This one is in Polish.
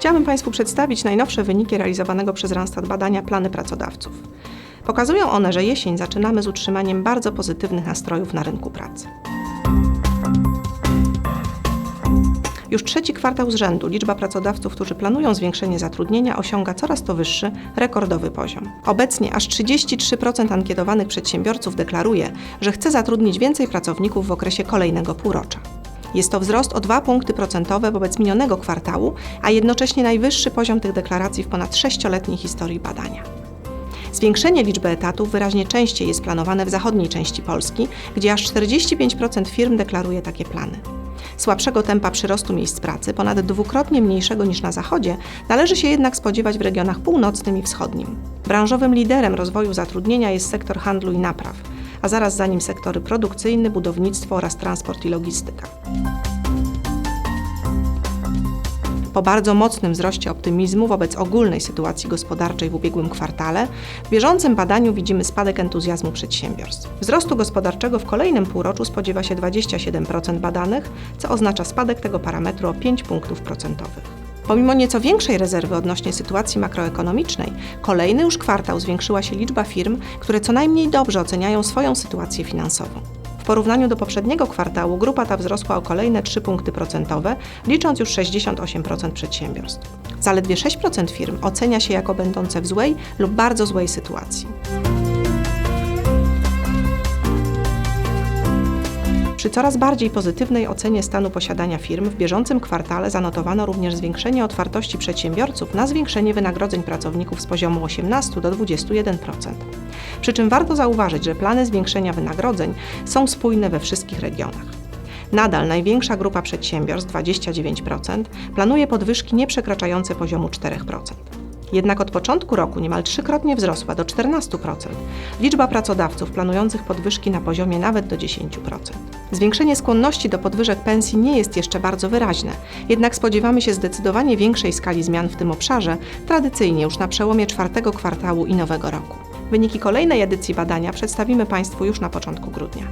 Chciałabym Państwu przedstawić najnowsze wyniki realizowanego przez Randstad badania Plany Pracodawców. Pokazują one, że jesień zaczynamy z utrzymaniem bardzo pozytywnych nastrojów na rynku pracy. Już trzeci kwartał z rzędu liczba pracodawców, którzy planują zwiększenie zatrudnienia, osiąga coraz to wyższy, rekordowy poziom. Obecnie aż 33% ankietowanych przedsiębiorców deklaruje, że chce zatrudnić więcej pracowników w okresie kolejnego półrocza. Jest to wzrost o 2 punkty procentowe wobec minionego kwartału, a jednocześnie najwyższy poziom tych deklaracji w ponad sześcioletniej historii badania. Zwiększenie liczby etatów wyraźnie częściej jest planowane w zachodniej części Polski, gdzie aż 45% firm deklaruje takie plany. Słabszego tempa przyrostu miejsc pracy, ponad dwukrotnie mniejszego niż na zachodzie, należy się jednak spodziewać w regionach północnym i wschodnim. Branżowym liderem rozwoju zatrudnienia jest sektor handlu i napraw, a zaraz za nim sektory produkcyjny, budownictwo oraz transport i logistyka. Po bardzo mocnym wzroście optymizmu wobec ogólnej sytuacji gospodarczej w ubiegłym kwartale, w bieżącym badaniu widzimy spadek entuzjazmu przedsiębiorstw. Wzrostu gospodarczego w kolejnym półroczu spodziewa się 27% badanych, co oznacza spadek tego parametru o 5 punktów procentowych. Pomimo nieco większej rezerwy odnośnie sytuacji makroekonomicznej, kolejny już kwartał zwiększyła się liczba firm, które co najmniej dobrze oceniają swoją sytuację finansową. W porównaniu do poprzedniego kwartału grupa ta wzrosła o kolejne 3 punkty procentowe, licząc już 68% przedsiębiorstw. Zaledwie 6% firm ocenia się jako będące w złej lub bardzo złej sytuacji. Przy coraz bardziej pozytywnej ocenie stanu posiadania firm w bieżącym kwartale zanotowano również zwiększenie otwartości przedsiębiorców na zwiększenie wynagrodzeń pracowników z poziomu 18 do 21%. Przy czym warto zauważyć, że plany zwiększenia wynagrodzeń są spójne we wszystkich regionach. Nadal największa grupa przedsiębiorstw, 29%, planuje podwyżki nie przekraczające poziomu 4%. Jednak od początku roku niemal trzykrotnie wzrosła do 14%. Liczba pracodawców planujących podwyżki na poziomie nawet do 10%. Zwiększenie skłonności do podwyżek pensji nie jest jeszcze bardzo wyraźne, jednak spodziewamy się zdecydowanie większej skali zmian w tym obszarze, tradycyjnie już na przełomie czwartego kwartału i nowego roku. Wyniki kolejnej edycji badania przedstawimy Państwu już na początku grudnia.